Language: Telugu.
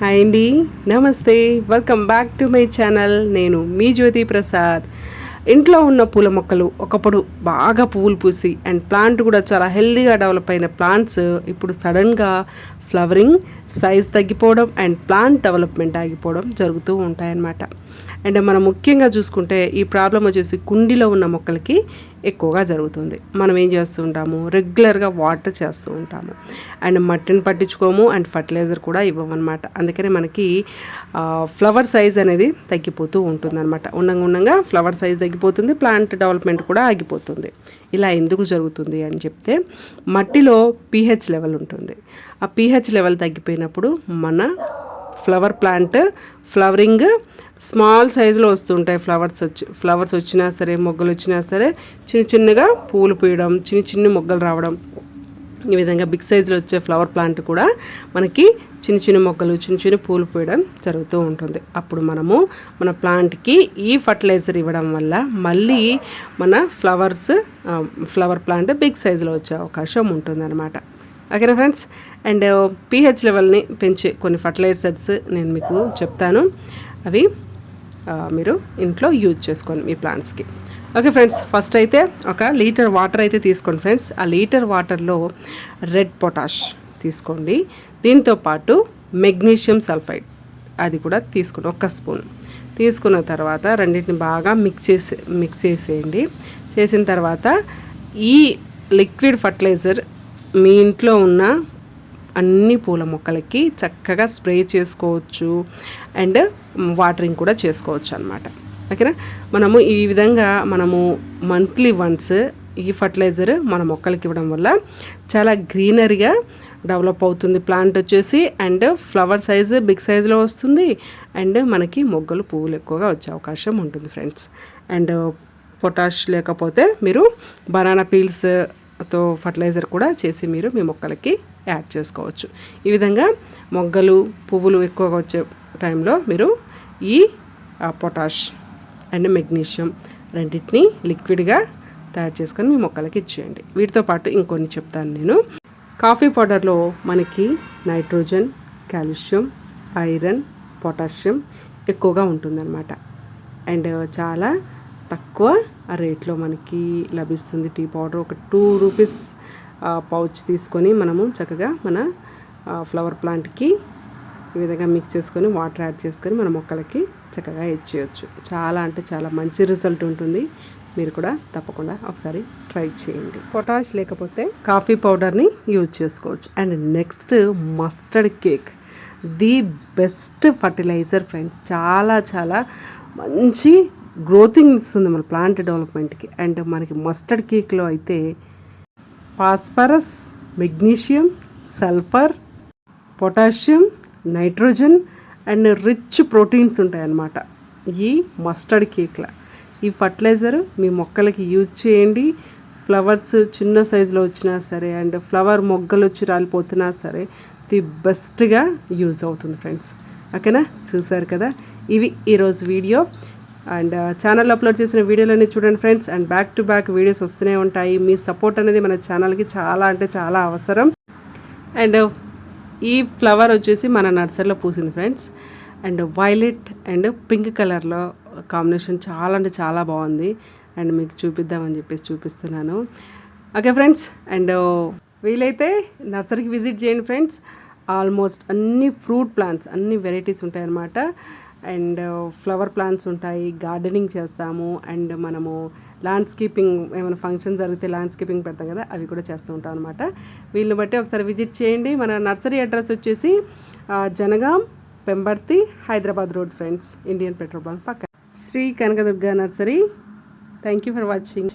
హాయ్ అండి. నమస్తే. Welcome back to my channel నేను మీ జ్యోతి ప్రసాద్. ఇంట్లో ఉన్న పూల మొక్కలు ఒకప్పుడు బాగా పువ్వులు పూసి అండ్ ప్లాంట్ కూడా చాలా హెల్దీగా డెవలప్ అయిన ప్లాంట్స్ ఇప్పుడు సడన్గా ఫ్లవరింగ్ సైజ్ తగ్గిపోవడం అండ్ ప్లాంట్ డెవలప్మెంట్ ఆగిపోవడం జరుగుతూ ఉంటాయన్నమాట. అండ్ మనం ముఖ్యంగా చూసుకుంటే ఈ ప్రాబ్లం వచ్చేసి కుండీలో ఉన్న మొక్కలకి ఎక్కువగా జరుగుతుంది. మనం ఏం చేస్తూ ఉంటాము? రెగ్యులర్గా వాటర్ చేస్తూ ఉంటాము. అండ్ మట్టిని పట్టించుకోము అండ్ ఫర్టిలైజర్ కూడా ఇవ్వమన్నమాట. అందుకనే మనకి ఫ్లవర్ సైజ్ అనేది తగ్గిపోతూ ఉంటుంది అనమాట ఉండంగా ఉండంగా ఫ్లవర్ సైజ్ తగ్గిపోతుంది ప్లాంట్ డెవలప్మెంట్ కూడా ఆగిపోతుంది. ఇలా ఎందుకు జరుగుతుంది అని చెప్తే మట్టిలో పీహెచ్ లెవెల్ ఉంటుంది. ఆ పీహెచ్ లెవెల్ తగ్గిపోయినప్పుడు మన ఫ్లవర్ ప్లాంట్ ఫ్లవరింగ్ స్మాల్ సైజులో వస్తుంటాయి ఫ్లవర్స్ వచ్చి ఫ్లవర్స్ వచ్చినా సరే మొగ్గలు వచ్చినా సరే చిన్న చిన్నగా పూలు పూయడం చిన్న చిన్న మొగ్గలు రావడం. ఈ విధంగా బిగ్ సైజులో వచ్చే ఫ్లవర్ ప్లాంట్ కూడా మనకి చిన్న చిన్న మొక్కలు చిన్న చిన్న పూలు పూయడం జరుగుతూ ఉంటుంది. అప్పుడు మనము మన ప్లాంట్కి ఈ ఫర్టిలైజర్ ఇవ్వడం వల్ల మళ్ళీ మన ఫ్లవర్స్ ఫ్లవర్ ప్లాంట్ బిగ్ సైజులో వచ్చే అవకాశం ఉంటుందన్నమాట. ఓకేనా ఫ్రెండ్స్ అండ్ పీహెచ్ లెవెల్ని పెంచే కొన్ని ఫర్టిలైజర్స్ నేను మీకు చెప్తాను. అవి మీరు ఇంట్లో యూజ్ చేసుకోండి మీ ప్లాంట్స్కి. ఓకే ఫ్రెండ్స్ ఫస్ట్ అయితే ఒక లీటర్ వాటర్ అయితే తీసుకోండి ఫ్రెండ్స్. ఆ లీటర్ వాటర్లో రెడ్ పొటాష్ తీసుకోండి. దీంతో పాటు మెగ్నీషియం సల్ఫైడ్ అది కూడా తీసుకోండి ఒక్క స్పూన్. తీసుకున్న తర్వాత రెండింటిని బాగా మిక్స్ చేసి మిక్స్ చేసేయండి. చేసిన తర్వాత ఈ లిక్విడ్ ఫర్టిలైజర్ మీ ఇంట్లో ఉన్న అన్ని పూల మొక్కలకి చక్కగా స్ప్రే చేసుకోవచ్చు అండ్ వాటరింగ్ కూడా చేసుకోవచ్చు అనమాట ఓకేనా? మనము ఈ విధంగా మనము మంత్లీ వన్స్ ఈ ఫర్టిలైజర్ మన మొక్కలకి ఇవ్వడం వల్ల చాలా గ్రీనరీగా డెవలప్ అవుతుంది. ప్లాంట్ వచ్చేసి అండ్ ఫ్లవర్ సైజు బిగ్ సైజులో వస్తుంది అండ్ మనకి మొగ్గలు పువ్వులు ఎక్కువగా వచ్చే అవకాశం ఉంటుంది ఫ్రెండ్స్. అండ్ పొటాష్ లేకపోతే మీరు బనానా పీల్స్తో ఫర్టిలైజర్ కూడా చేసి మీరు మీ మొక్కలకి యాడ్ చేసుకోవచ్చు. ఈ విధంగా మొగ్గలు పువ్వులు ఎక్కువగా వచ్చే టైంలో మీరు ఈ పొటాష్ అండ్ మెగ్నీషియం రెండింటిని లిక్విడ్గా తయారు చేసుకొని మీ మొక్కలకి ఇచ్చేయండి. వీటితో పాటు ఇంకొన్ని చెప్తాను నేను. కాఫీ పౌడర్లో మనకి నైట్రోజన్ కాల్షియం ఐరన్ పొటాషియం ఎక్కువగా ఉంటుందన్నమాట. అండ్ చాలా తక్కువ రేట్లో మనకి లభిస్తుంది టీ పౌడర్. ఒక టూ రూపీస్ పౌచ్ తీసుకొని మనము చక్కగా మన ఫ్లవర్ ప్లాంట్కి ఈ విధంగా మిక్స్ చేసుకొని వాటర్ యాడ్ చేసుకొని మన మొక్కలకి చక్కగా ఇచ్చేయచ్చు. చాలా అంటే చాలా మంచి రిజల్ట్ ఉంటుంది. మీరు కూడా తప్పకుండా ఒకసారి ట్రై చేయండి. పొటాష్ లేకపోతే కాఫీ పౌడర్ని యూజ్ చేసుకోవచ్చు. And next mustard cake the best fertiliser friends చాలా చాలా మంచి గ్రోతింగ్ ఇస్తుంది మన ప్లాంట్ డెవలప్మెంట్కి అండ్ మనకి మస్టర్డ్ కేక్లో అయితే phosphorus magnesium sulphur potassium nitrogen and rich proteins ఉంటాయన్నమాట. ఈ మస్టర్డ్ కేక్లో. ఈ ఫర్టిలైజర్ మీ మొక్కలకి యూజ్ చేయండి. ఫ్లవర్స్ చిన్న సైజులో వచ్చినా సరే అండ్ ఫ్లవర్ మొగ్గలు వచ్చి రాలిపోతున్నా సరే ది బెస్ట్గా యూజ్ అవుతుంది ఫ్రెండ్స్. ఓకేనా? చూసారు కదా? ఇవి ఈరోజు వీడియో. అండ్ ఛానల్ అప్లోడ్ చేసిన వీడియోలన్నీ చూడండి friends. And back to back videos వస్తూనే ఉంటాయి. మీ సపోర్ట్ అనేది మన ఛానల్కి చాలా అంటే చాలా అవసరం. అండ్ ఈ ఫ్లవర్ వచ్చేసి మన నర్సరీలో పూసింది friends. And violet and pink కలర్లో కాంబినేషన్ చాలా అంటే చాలా బాగుంది. అండ్ మీకు చూపిద్దామని చెప్పేసి చూపిస్తున్నాను. ఓకే ఫ్రెండ్స్ అండ్ వీలైతే నర్సరీకి విజిట్ చేయండి ఫ్రెండ్స్. ఆల్మోస్ట్ అన్ని ఫ్రూట్ ప్లాంట్స్ అన్ని వెరైటీస్ ఉంటాయన్నమాట. అండ్ ఫ్లవర్ ప్లాంట్స్ ఉంటాయి గార్డెనింగ్ చేస్తాము అండ్ మనము ల్యాండ్స్కేపింగ్ ఏమైనా ఫంక్షన్ జరిగితే ల్యాండ్స్కేపింగ్ పెడతాం కదా అవి కూడా చేస్తూ ఉంటాం అనమాట వీళ్ళని బట్టి ఒకసారి విజిట్ చేయండి. మన నర్సరీ అడ్రస్ వచ్చేసి Jangaon Pembarthi Hyderabad road friends Indian petrol bunk పక్క Shri Kanakadurga nursery. Thank you for watching